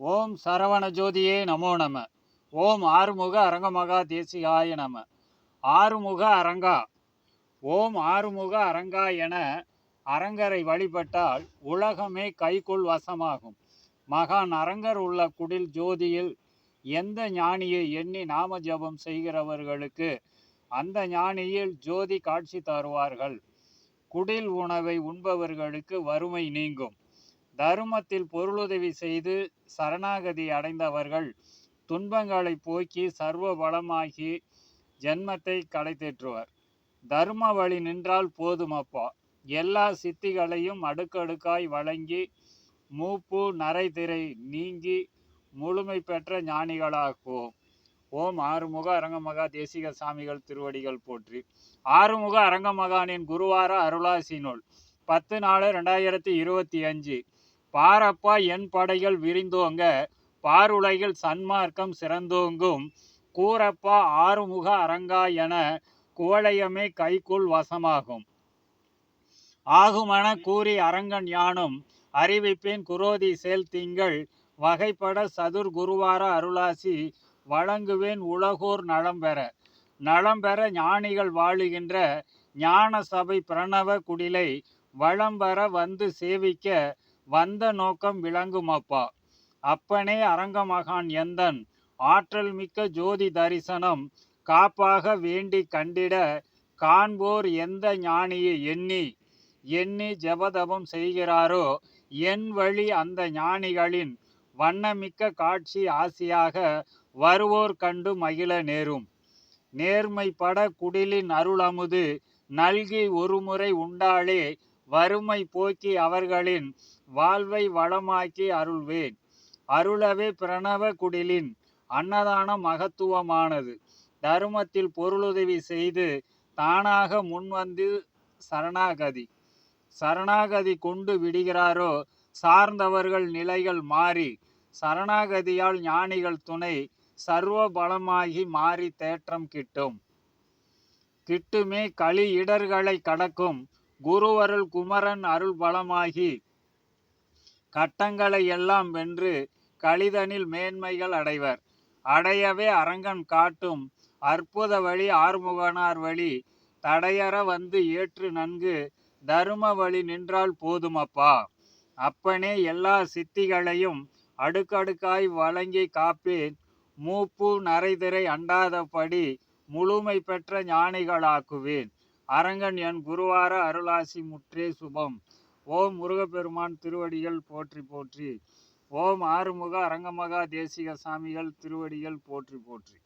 ஓம் சரவண ஜோதியே நமோ நம. ஓம் ஆறுமுக அரங்கமகா தேசிகாய நம. ஆறுமுக அரங்கா. ஓம் ஆறுமுக அரங்கா என அரங்கரை வழிபட்டால் உலகமே கைக்குள் வசமாகும். மகான் அரங்கர் உள்ள குடில் ஜோதியில் எந்த ஞானியை எண்ணி நாம ஜபம் செய்கிறவர்களுக்கு அந்த ஞானியில் ஜோதி காட்சி தருவார்கள். குடில் உணவை உண்பவர்களுக்கு வறுமை நீங்கும். தருமத்தில் பொருளுதவி செய்து சரணாகதி அடைந்தவர்கள் துன்பங்களை போக்கி சர்வ பலமாகி ஜென்மத்தை களைத்தேற்றுவர் தர்ம வழி நின்றால் போதுமப்பா எல்லா சித்திகளையும் அடுக்கடுக்காய் வழங்கி மூப்பு நரைதிரை நீங்கி முழுமை பெற்ற ஞானிகளாக்குவோம். ஓம் ஆறுமுக அரங்கமகா தேசிக சாமிகள் திருவடிகள் போற்றி. ஆறுமுக அரங்கமகானின் குருவார அருளாசி நூல் பத்து நாலு ரெண்டாயிரத்தி இருபத்தி அஞ்சு. பாரப்பா என் படைகள் விரிந்தோங்க பாருலகில் சன்மார்க்கம் சிறந்தோங்கும் கூரப்பா ஆறுமுக அரங்கா என குவளையமே கைக்குள் வசமாகும். ஆகுமன கூறி அரங்கன் யானும் அறிவிப்பின் குரோதி சேல் திங்கள் வகைப்பட சதுர் குருவார அருளாசி வழங்குவேன் உலகோர் நலம் பெற. நலம் பெற ஞானிகள் வாழுகின்ற ஞான சபை பிரணவ குடிலை வளம்பெற வந்து சேவிக்க வந்த நோக்கம் விளங்குமப்பா. அப்பனே அரங்கமகான் எந்தன்? ஆற்றல் மிக்க ஜோதி தரிசனம் காப்பாக வேண்டி கண்டிட காண்போர் எந்த ஞானியை எண்ணி? எண்ணி ஜபதபம் செய்கிறாரோ? என் வழி அந்த ஞானிகளின் வண்ணமிக்க காட்சி ஆசியாக வருவோர் கண்டு மகிழ நேரும். நேர்மைப்பட குடிலின் அருளமுது நல்கி ஒருமுறை உண்டாலே வறுமை போக்கி அவர்களின் வாழ்வை வளமாக்கி அருள்வேன். அருளவே பிரணவ குடிலின் அன்னதானம் மகத்துவமானது. தருமத்தில் பொருளுதவி செய்து தானாக முன்வந்து சரணாகதி. சரணாகதி கொண்டு விடுகிறாரோ? சார்ந்தவர்கள் நிலைகள் மாறி சரணாகதியால் ஞானிகள் துணை சர்வ பலமாகி மாறி தேற்றம் கிட்டும். கிட்டுமே களி இடர்களை கடக்கும் குருவருள் குமரன் அருள் பலமாகி கட்டங்களை எல்லாம் வென்று கழிதனில் மேன்மைகள் அடைவர். அடையவே அரங்கன் காட்டும் அற்புத வழி ஆறுமுகனார் வழி தடையற வந்து ஏற்று நன்கு தரும வழி நின்றால் போதுமப்பா. அப்பனே எல்லா சித்திகளையும் அடுக்கடுக்காய் வழங்கி காப்பேன். மூப்பு நரைதிரை அண்டாதபடி முழுமை பெற்ற ஞானிகளாக்குவேன். அரங்கன் என் குருவார அருளாசி முற்றே சுபம். ஓம் முருகப்பெருமான் திருவடிகள் போற்றி போற்றி. ஓம் ஆறுமுக அரங்கமகா தேசிக சாமிகள் திருவடிகள் போற்றி போற்றி.